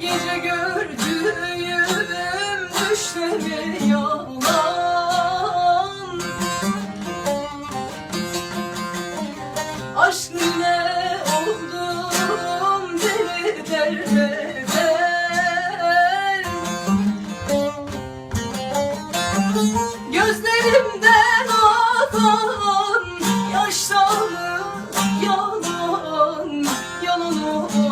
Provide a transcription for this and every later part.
gece gördüğüm düşlerim yalan Aşk ne oldum deli derbeder Gözlerimden akan yaşlanır yalan yalan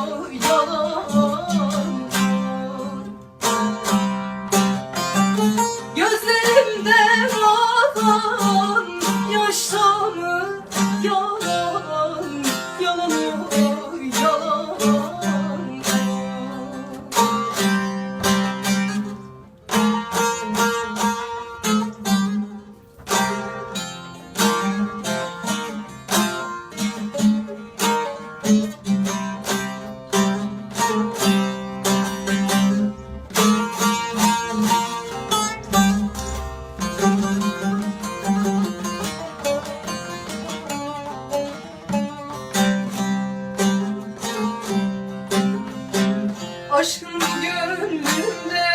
Aşkın bu gönlümde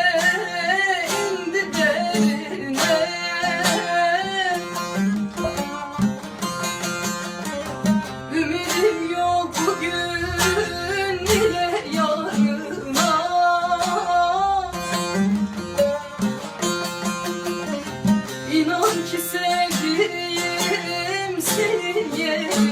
indi derine. Ümidim yok bugün ile yarına. İnan ki sevdiğim senin yerin